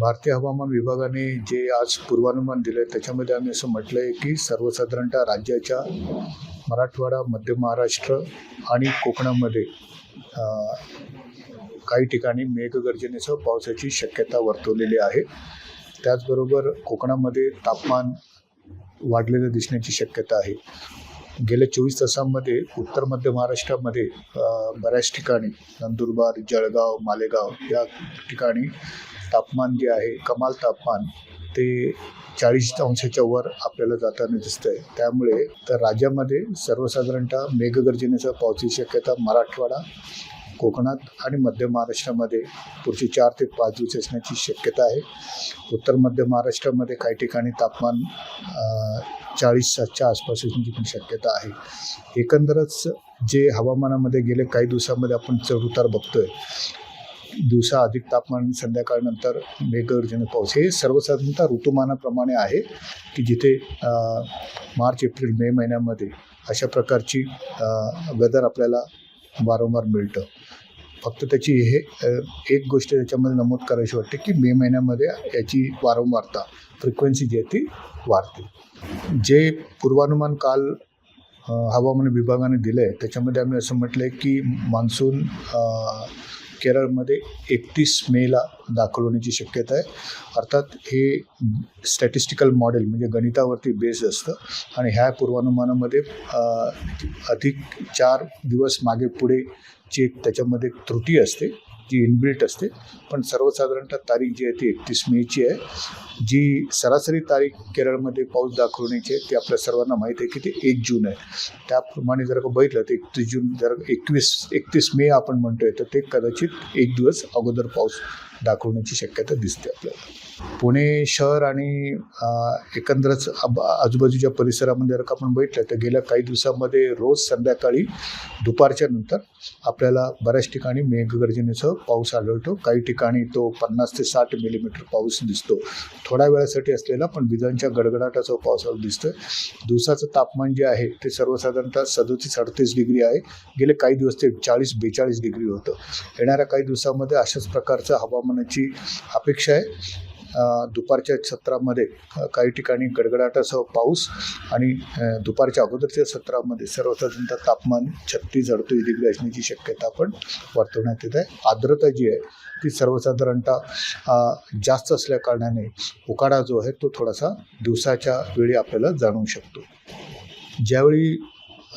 भारतीय हवामान विभागाने जे आज पूर्वानुमान दिलं आहे त्याच्यामध्ये आम्ही असं म्हटलं आहे की सर्वसाधारणतः राज्याच्या मराठवाडा मध्य महाराष्ट्र आणि कोकणामध्ये काही ठिकाणी मेघगर्जनेसह पावसाची शक्यता वर्तवलेली आहे. त्याचबरोबर कोकणामध्ये तापमान वाढलेलं दिसण्याची शक्यता आहे. गेल्या चोवीस तासांमध्ये उत्तर मध्य महाराष्ट्रामध्ये बऱ्याच ठिकाणी नंदुरबार जळगाव मालेगाव या ठिकाणी तापमान जे आहे कमाल तापमान ते चाळीस अंशाच्या वर आपल्याला जाताना दिसतं आहे त्यामुळे तर राज्यामध्ये सर्वसाधारणतः मेघगर्जनेचा पावसाची शक्यता मराठवाडा कोकणात आणि मध्य महाराष्ट्रामध्ये पुढचे चार ते पाच दिवस असण्याची शक्यता आहे. उत्तर मध्य महाराष्ट्रामध्ये काही ठिकाणी तापमान चाळीस सातच्या आसपास असण्याची पण शक्यता आहे. एकंदरच जे हवामानामध्ये गेले काही दिवसामध्ये आपण चढउतार बघतोय. दिवसा अधिक तापमान संध्याकाळनंतर मेघगर्जन पाऊस. हे सर्वसाधारणतः ऋतुमानाप्रमाणे आहे की जिथे मार्च एप्रिल मे महिन्यामध्ये अशा प्रकारची वेदर आपल्याला वारंवार मिळतं. फक्त त्याची हे एक गोष्ट याच्यामध्ये नमूद करायची वाटते की मे महिन्यामध्ये याची वारंवारता फ्रिक्वेन्सी जी आहे ती वाढते. जे पूर्वानुमान काल हवामान विभागाने दिलं आहे त्याच्यामध्ये आम्ही असं म्हटलं आहे की मान्सून केरळमध्ये एकतीस मेला दाखल होण्याची शक्यता आहे. अर्थात हे स्टॅटिस्टिकल मॉडेल म्हणजे गणितावरती बेस्ड असतं आणि ह्या पूर्वानुमानामध्ये अधिक चार दिवस मागे पुढे ची त्याच्यामध्ये त्रुटी असते जी इनबिल्ट असते. पण सर्वसाधारणतः तारीख जी आहे ती एकतीस मेची आहे. जी सरासरी तारीख केरळमध्ये पाऊस दाखवण्याची आहे ती आपल्या सर्वांना माहीत आहे की ते एक जून आहे. त्याप्रमाणे जर का बघितलं तर एकतीस जून जर एकवीस एकतीस मे आपण म्हणतोय तर ते कदाचित एक दिवस अगोदर पाऊस दाखवण्याची शक्यता दिसते आपल्याला. पुणे शहर आणि एकंदरच आजूबाजूच्या परिसरामध्ये जर का आपण बघितलं तर गेल्या काही दिवसामध्ये रोज संध्याकाळी दुपारच्या नंतर आपल्याला बऱ्याच ठिकाणी मेघगर्जनेसह पाऊस आढळतो. काही ठिकाणी तो पन्नास ते साठ मिलीमीटर पाऊस दिसतो. थोड्या वेळासाठी असलेला पण विजांच्या गडगडाटाचा पाऊस दिसतोय. दिवसाचं तापमान जे आहे ते सर्वसाधारणतः सदोतीस अडतीस डिग्री आहे. गेले काही दिवस ते चाळीस बेचाळीस डिग्री होतं. येणाऱ्या काही दिवसामध्ये अशाच प्रकारचं हवामानाची अपेक्षा आहे. दुपारच्या सत्रामध्ये काही ठिकाणी गडगडाटासह पाऊस आणि दुपारच्या अगोदरच्या सत्रामध्ये सर्वसाधारणतः तापमान छत्तीस अडतीस डिग्री असण्याची शक्यता पण वर्तवण्यात येत आहे. आर्द्रता जी आहे ती सर्वसाधारणतः जास्त असल्या कारणाने उकाडा जो आहे तो थोडासा दिवसाच्या वेळी आपल्याला जाणवू शकतो. ज्यावेळी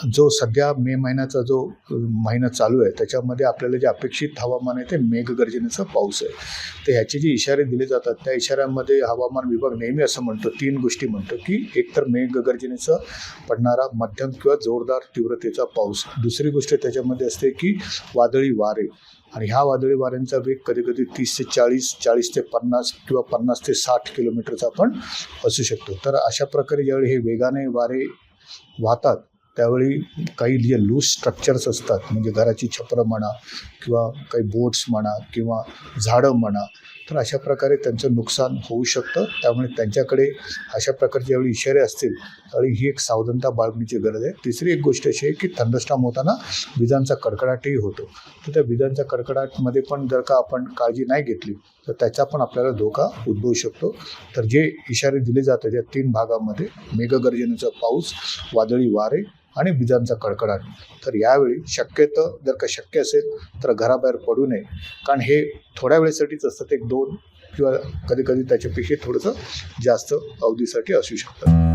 जो सध्या मे महिन्याचा जो महिना चालू आहे त्याच्यामध्ये आपल्याला जे अपेक्षित हवामान आहे ते मेघगर्जनेचा पाऊस आहे. तर ह्याचे जे इशारे दिले जातात त्या इशाऱ्यांमध्ये हवामान विभाग नेहमी असं म्हणतो तीन गोष्टी म्हणतो की एकतर मेघगर्जनेचा पडणारा मध्यम किंवा जोरदार तीव्रतेचा पाऊस. दुसरी गोष्ट त्याच्यामध्ये असते की वादळी वारे. आणि ह्या वादळी वाऱ्यांचा वेग कधी कधी तीस ते चाळीस चाळीस ते पन्नास किंवा पन्नास ते साठ किलोमीटरचा पण असू शकतो. तर अशा प्रकारे ज्यावेळी हे वेगाने वारे वाहतात त्यावेळी काही जे लूज स्ट्रक्चर्स असतात. म्हणजे घराची छपरं म्हणा किंवा काही बोट्स म्हणा किंवा झाडं म्हणा तर अशा प्रकारे त्यांचं नुकसान होऊ शकतं. त्यामुळे त्यांच्याकडे अशा प्रकारचे ज्यावेळी इशारे असतील त्यावेळी ही एक सावधानता बाळगण्याची गरज आहे. तिसरी एक गोष्ट अशी आहे की थंडस्टॉम होताना विजांचा कडकडाटही होतो. तर त्या विजांच्या कडकडाटमध्ये पण जर का आपण काळजी नाही घेतली तर त्याचा पण आपल्याला धोका उद्भवू शकतो. तर जे इशारे दिले जातात या तीन भागामध्ये मेघगर्जनेचा पाऊस वादळी वारे आणि विजांचा कडकडाट तर यावेळी शक्यतं जर का शक्य असेल तर घराबाहेर पडू नये. कारण हे थोड्या वेळेसाठीच असतं एक दोन किंवा कधी कधी त्याच्यापेक्षा थोडंसं जास्त अवधीसाठी असू शकतं.